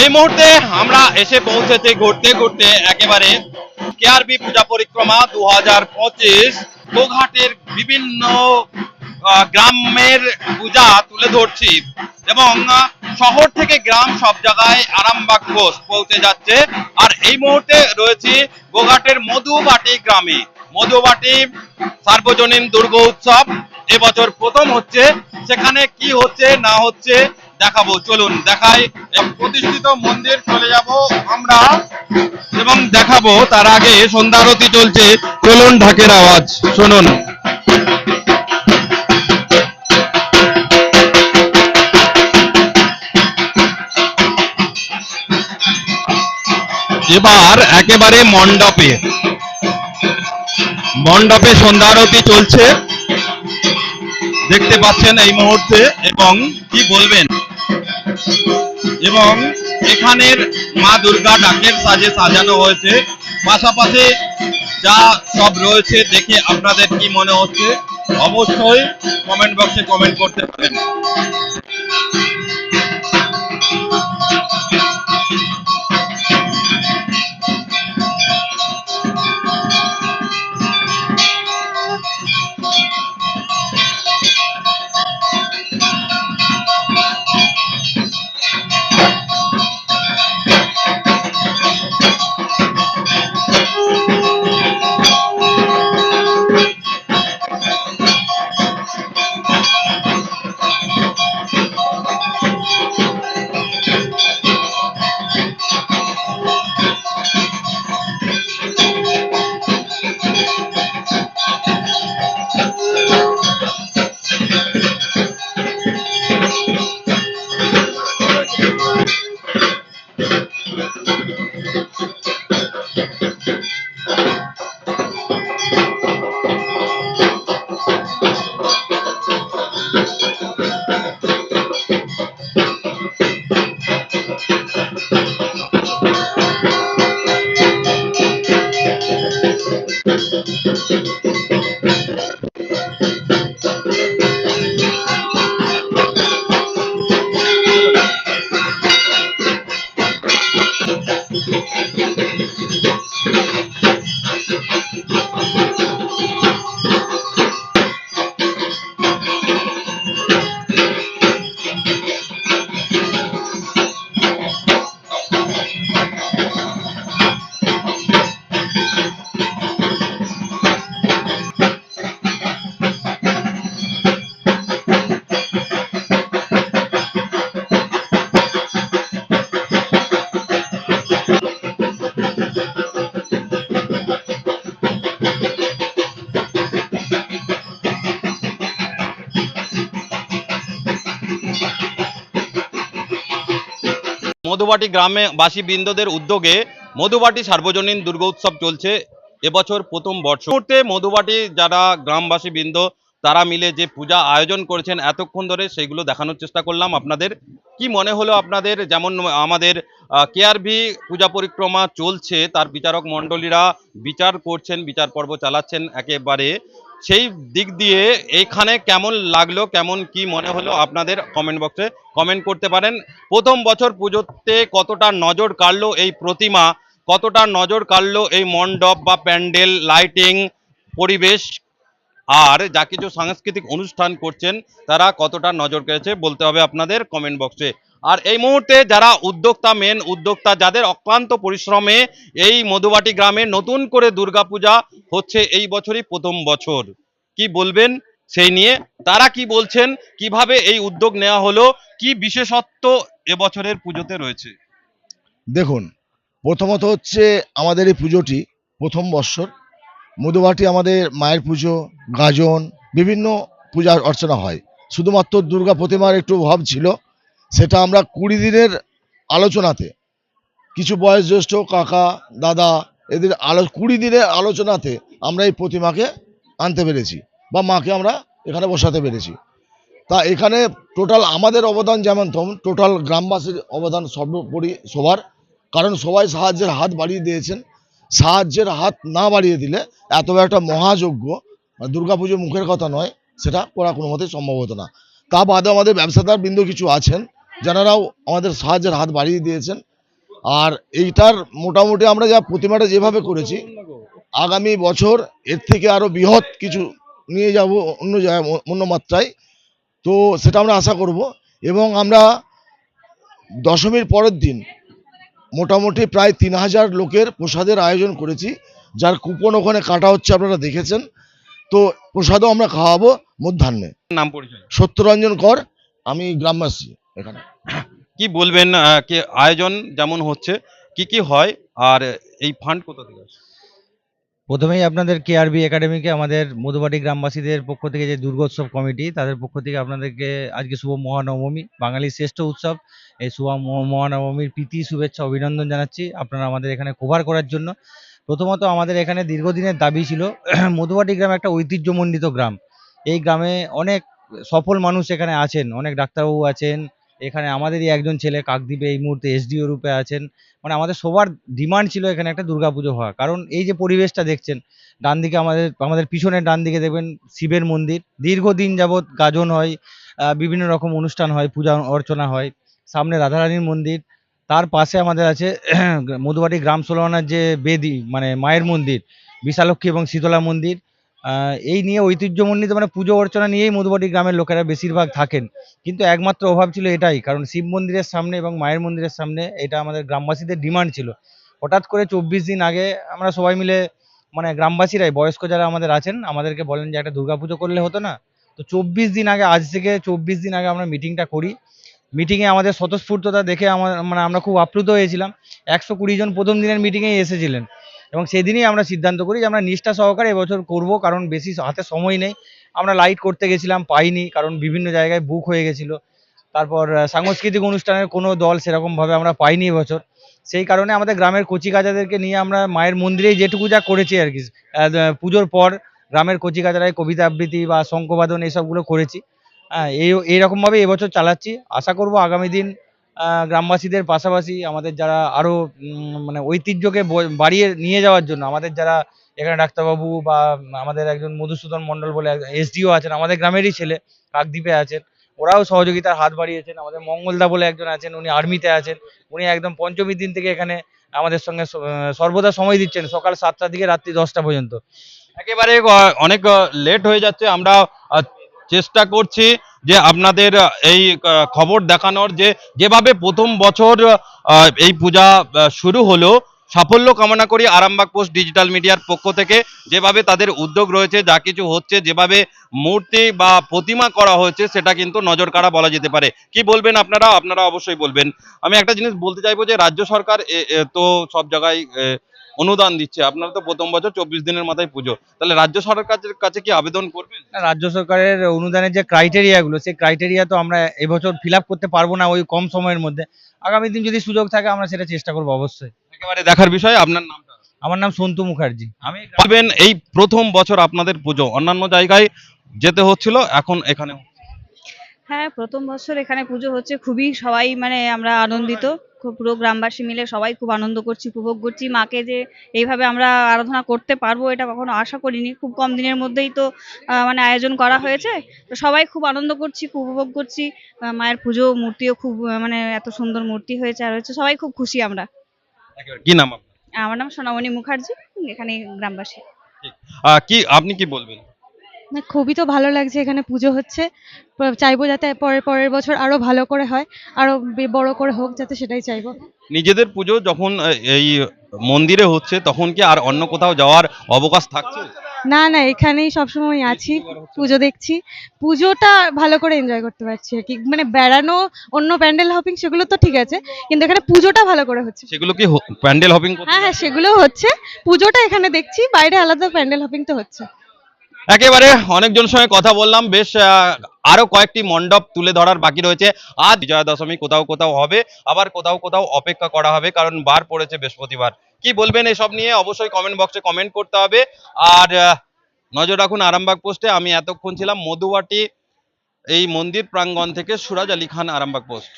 এই মুহূর্তে আমরা এসে পৌঁছেছি ঘুরতে ঘুরতে একেবারে কেআরবি পূজা পরিক্রমা দু হাজার পঁচিশ গোঘাটের বিভিন্ন গ্রামের পূজা তুলে ধরছি এবং শহর থেকে গ্রাম সব জায়গায় আরামবাগ পোস্ট পৌঁছে যাচ্ছে। আর এই মুহূর্তে রয়েছি গোঘাটের মধুবাটি গ্রামে। মধুবাটি সার্বজনীন দুর্গ উৎসব। এবছর প্রথম হচ্ছে। সেখানে কি হচ্ছে, না হচ্ছে দেখাবো, চলুন দেখাই। প্রতিষ্ঠিত মন্দির চলে যাব আমরা এবং দেখাবো তার আগে সন্ধ্যা আরতি চলছে। চলুন ঢাকের আওয়াজ, শুনুন। এবার একেবারে মণ্ডপে। মণ্ডপে সন্ধ্যা আরতি চলছে। দেখতে পাচ্ছেন এই মুহূর্তে এবং কি বলবেন? এবং এখানের মা দুর্গা ডাকের সাজে সাজানো হয়েছে। পাশাপাশি যা সব রয়েছে দেখে আপনাদের কি মনে হচ্ছে, অবশ্যই কমেন্ট বক্সে কমেন্ট করতে পারেন। মধুবাটি গ্রামে বাসী বৃন্দদের উদ্যোগে মধুবাটি সার্বজনীন দুর্গোৎসব চলছে। এবছর প্রথম বর্ষ। মুহূর্তে মধুবাটি যারা গ্রামবাসী বৃন্দ তারা মিলে যে পূজা আয়োজন করেছেন এতক্ষণ ধরে সেইগুলো দেখানোর চেষ্টা করলাম আপনাদের। কি মনে হলো আপনাদের? যেমন আমাদের কেআরভি পূজা পরিক্রমা চলছে, তার বিচারক মণ্ডলীরা বিচার করছেন, বিচার পর্ব চালাচ্ছেন একেবারে। সেই দিক দিয়ে এইখানে কেমন লাগল, কেমন কি মনে হলো আপনাদের কমেন্ট বক্সে কমেন্ট করতে পারেন। প্রথম বছর পুজোতে কতটা নজর কাড়লো এই প্রতিমা, কতটা নজর কাড়লো এই মণ্ডপ বা প্যান্ডেল লাইটিং পরিবেশ আর যা কিছু সাংস্কৃতিক অনুষ্ঠান করছেন, তারা কতটা নজর কেড়েছে বলতে হবে আপনাদের কমেন্ট বক্সে আর এই মুহূর্তে যারা উদ্যোক্তা মেন উদ্যোক্তা, যাদের অক্লান্ত পরিশ্রমে এই মধুবাটি গ্রামে নতুন করে দুর্গাপূজা হচ্ছে এই বছরই প্রথম বছর। কি বলবেন সেই নিয়ে? তারা কি বলছেন? কীভাবে এই উদ্যোগ নেওয়া হলো? কি বিশেষত্ব এবছরের পুজোতে রয়েছে? দেখুন, প্রথমত হচ্ছে আমাদের এই পুজোটি প্রথম বৎসর। মধুবাটি আমাদের মায়ের পুজো, গাজন, বিভিন্ন পূজা অর্চনা হয়। শুধুমাত্র দুর্গা প্রতিমার একটু অভাব ছিল, সেটা আমরা কুড়ি দিনের আলোচনাতে, কিছু বয়োজ্যেষ্ঠ কাকা, দাদা, এদের আলো, কুড়ি দিনের আলোচনাতে আমরা এই প্রতিমাকে আনতে পেরেছি বা মাকে আমরা এখানে বসাতে পেরেছি। তা এখানে টোটাল আমাদের অবদান যেমন টোটাল গ্রামবাসীর অবদান সর্বোপরি সবার। কারণ সবাই সাহায্যের হাত বাড়িয়ে দিয়েছেন। সাহায্যের হাত না বাড়িয়ে দিলে এত একটা মহাযজ্ঞ মানে দুর্গাপুজো মুখের কথা নয়, সেটা করা কোনো মতেই সম্ভব হতো না। তা বাদে আমাদের ব্যবসাদার বৃন্দ কিছু আছেন যারাও আমাদের সাহায্যের হাত বাড়িয়ে দিয়েছেন। আর এইটার মোটামুটি আমরা যা প্রতিমাটা যেভাবে করেছি, আগামী বছর এর থেকে আরও বৃহৎ কিছু নিয়ে যাব অন্য জায়গায়, অন্য মাত্রায়। তো সেটা আমরা আশা করব এবং আমরা দশমীর পরের দিন মোটামুটি প্রায় তিন হাজার লোকের প্রসাদের আয়োজন করেছি। যার কুপন ওখানে কাটা হচ্ছে আপনারা দেখেছেন। তো প্রসাদও আমরা খাওয়াবো মধ্যাহ্নে। নাম পরিচয়। সত্যরঞ্জন কর আমি গ্রামবাসী এখানে। কি বলবেন কি আয়োজন যেমন হচ্ছে কি কি হয় আর এই ফান্ড কোথা থেকে আসে প্রথমেই আপনাদের কেআরবি একাডেমিকে আমাদের মধুবাটি গ্রামবাসীদের পক্ষ থেকে যে দুর্গোৎসব কমিটি তাদের পক্ষ থেকে আপনাদেরকে আজকে শুভ মহানবমী বাঙালির শ্রেষ্ঠ উৎসব। এই শুভ মহানবমীর প্রীতি শুভেচ্ছা অভিনন্দন জানাচ্ছি আপনারা আমাদের এখানে কভার করার জন্য। প্রথমত আমাদের এখানে দীর্ঘদিনের দাবি ছিল, মধুবাটি গ্রাম একটা ঐতিহ্যমণ্ডিত গ্রাম। এই গ্রামে অনেক সফল মানুষ এখানে আছেন, অনেক ডাক্তারবাবু আছেন। এখানে আমাদেরই একজন ছেলে কাকদ্বীপে এই মুহূর্তে এসডিও রূপে আছেন। মানে আমাদের সবার ডিমান্ড ছিল এখানে একটা দুর্গাপুজো হওয়া কারণ এই যে পরিবেশটা দেখছেন, ডান দিকে আমাদের আমাদের পিছনের ডান দিকে দেখবেন শিবের মন্দির। দীর্ঘদিন যাবৎ গাজন হয় বিভিন্ন রকম অনুষ্ঠান হয়, পূজা অর্চনা হয়। সামনে রাধারানীর মন্দির তার পাশে আমাদের আছে, মধুবাটি গ্রাম সোলানার যে বেদি মানে মায়ের মন্দির, বিশালক্ষী এবং শীতলা মন্দির এই নিয়ে ঐতিহ্যমণ্ডিত মানে পুজো অর্চনা নিয়েই মধুবাটি গ্রামের লোকেরা বেশিরভাগ থাকেন। কিন্তু একমাত্র অভাব ছিল এটাই, কারণ শিব মন্দিরের সামনে এবং মায়ের মন্দিরের সামনে এটা আমাদের গ্রামবাসীদের ডিমান্ড ছিল। হঠাৎ করে চব্বিশ দিন আগে আমরা সবাই মিলে মানে গ্রামবাসীরাই, বয়স্ক যারা আমাদের আছেন, আমাদেরকে বলেন যে একটা দুর্গাপুজো করলে হতো না। তো চব্বিশ দিন আগে, আজ থেকে চব্বিশ দিন আগে আমরা মিটিংটা করি। মিটিংয়ে আমাদের স্বতঃস্ফূর্ততা দেখে আমার মানে আমরা খুব আপ্লুত হয়েছিলাম। একশো কুড়ি জন প্রথম দিনের মিটিংয়েই এসেছিলেন। এবং সেদিনই আমরা সিদ্ধান্ত করি যে আমরা নিষ্ঠা সহকারে এবছর করব, কারণ বেশি হাতে সময় নেই। আমরা লাইট করতে গেছিলাম, পাইনি, কারণ বিভিন্ন জায়গায় বুক হয়ে গেছিল। তারপর সাংস্কৃতিক অনুষ্ঠানের কোনো দল সেরকমভাবে আমরা পাইনি এবছর। সেই কারণে আমাদের গ্রামের কচিকাচাদেরকে নিয়ে আমরা মায়ের মন্দিরেই যেটুকু যা করেছি আর কি পুজোর পর গ্রামের কচিকাচারায় কবিতা আবৃত্তি বা শঙ্খবাদন এইসবগুলো করেছি। এই এইরকমভাবে এবছর চালাচ্ছি। আশা করব আগামী দিন গ্রামবাসীদের পাশাপাশি আমাদের যারা আরও মানে ঐতিহ্যকে বাড়িয়ে নিয়ে যাওয়ার জন্য, আমাদের যারা এখানে ডাক্তারবাবু বা আমাদের একজন মধুসূদন মণ্ডল বলে এসডিও আছেন, আমাদের গ্রামেরই ছেলে কাকদ্বীপে আছেন, ওরাও সহযোগিতার হাত বাড়িয়েছেন। আমাদের মঙ্গলদা বলে একজন আছেন, উনি আর্মিতে আছেন, উনি একদম পঞ্চমীর দিন থেকে এখানে আমাদের সঙ্গে সর্বদা সময় দিচ্ছেন, সকাল সাতটা থেকে রাত্রি দশটা পর্যন্ত। একেবারে অনেক লেট হয়ে যাচ্ছে আমরা চেষ্টা করছি যে আপনাদের এই খবর দেখানোর যে, যেভাবে প্রথম বছর এই পূজা শুরু হলো, সাফল্য কামনা করি আরামবাগ পোস্ট ডিজিটাল মিডিয়ার পক্ষ থেকে, যেভাবে তাদের উদ্যোগ রয়েছে, যা কিছু হচ্ছে, যেভাবে মূর্তি বা প্রতিমা করা হয়েছে, সেটা কিন্তু নজর কাড়া বলা যেতে পারে। কি বলবেন আপনারা? আপনারা অবশ্যই বলবেন। আমি একটা জিনিস বলতে চাইব যে, রাজ্য সরকার তো সব জায়গায় অনুদান দিচ্ছে। আপনারা তো প্রথম বছর চব্বিশ দিনের মাথায় পুজো। তাহলে রাজ্য সরকারের কাছে কি আবেদন করবেন? রাজ্য সরকারের অনুদানের যে ক্রাইটেরিয়াগুলো সেই ক্রাইটেরিয়া তো আমরা এবছর ফিল আপ করতে পারব না ওই কম সময়ের মধ্যে। আগামী দিন যদি সুযোগ থাকে আমরা সেটা চেষ্টা করব অবশ্যই। একেবারে দেখার বিষয় আপনার নাম? আমার নাম সন্তু মুখার্জি। আমি বলবেন এই প্রথম বছর আপনাদের পুজো। অন্যান্য জায়গায় যেতে হচ্ছিল এখন এখানে হ্যাঁ প্রথম বছর এখানে পুজো হচ্ছে। খুবই সবাই মানে আমরা আনন্দিত। পুরো গ্রামবাসী মিলে সবাই খুব আনন্দ করছি উপভোগ করছি। মাকে যে এইভাবে আমরা আরাধনা করতে পারব এটা কখনো আশা করিনি। খুব কম দিনের মধ্যেই তো মানে আয়োজন করা হয়েছে। তো সবাই খুব আনন্দ করছি খুব উপভোগ করছি। মায়ের পুজো মূর্তিও খুব মানে এত সুন্দর মূর্তি হয়েছে আর হচ্ছে সবাই খুব খুশি আমরা। কি নাম আমার নাম সোনামণি মুখার্জি এখানে গ্রামবাসী। কি আপনি কি বলবেন? না খুবই তো ভালো লাগছে এখানে পুজো হচ্ছে। চাইব যাতে পরের পরের বছর আরও ভালো করে হয় আরও বড় করে হোক যাতে সেটাই চাইব। নিজেদের পুজো যখন এই মন্দিরে হচ্ছে তখন কি আর অন্য কোথাও যাওয়ার অবকাশ থাকছে? না না এখানেই সবসময় আছি পুজো দেখছি। পুজোটা ভালো করে এনজয় করতে পারছি আর কি। মানে বেড়ানো অন্য প্যান্ডেল হপিং সেগুলো তো ঠিক আছে কিন্তু এখানে পুজোটা ভালো করে হচ্ছে। সেগুলো কি প্যান্ডেল হপিং হ্যাঁ হ্যাঁ সেগুলোও হচ্ছে। পুজোটা এখানে দেখছি বাইরে আলাদা প্যান্ডেল হপিং তো হচ্ছে। একেবারে অনেকজনের সঙ্গে কথা বললাম। বেশ আরও কয়েকটি মণ্ডপ তুলে ধরার বাকি রয়েছে। আজ বিজয়া দশমী কোথাও কোথাও হবে, আবার কোথাও কোথাও অপেক্ষা করা হবে, কারণ বার পড়েছে বৃহস্পতিবার। কি বলবেন এসব নিয়ে? অবশ্যই কমেন্ট বক্সে কমেন্ট করতে হবে। আর নজর রাখুন আরামবাগ পোস্টে আমি এতক্ষণ ছিলাম মধুবাটি, এই মন্দির প্রাঙ্গণ থেকে সুরাজ আলী খান আরামবাগ পোস্ট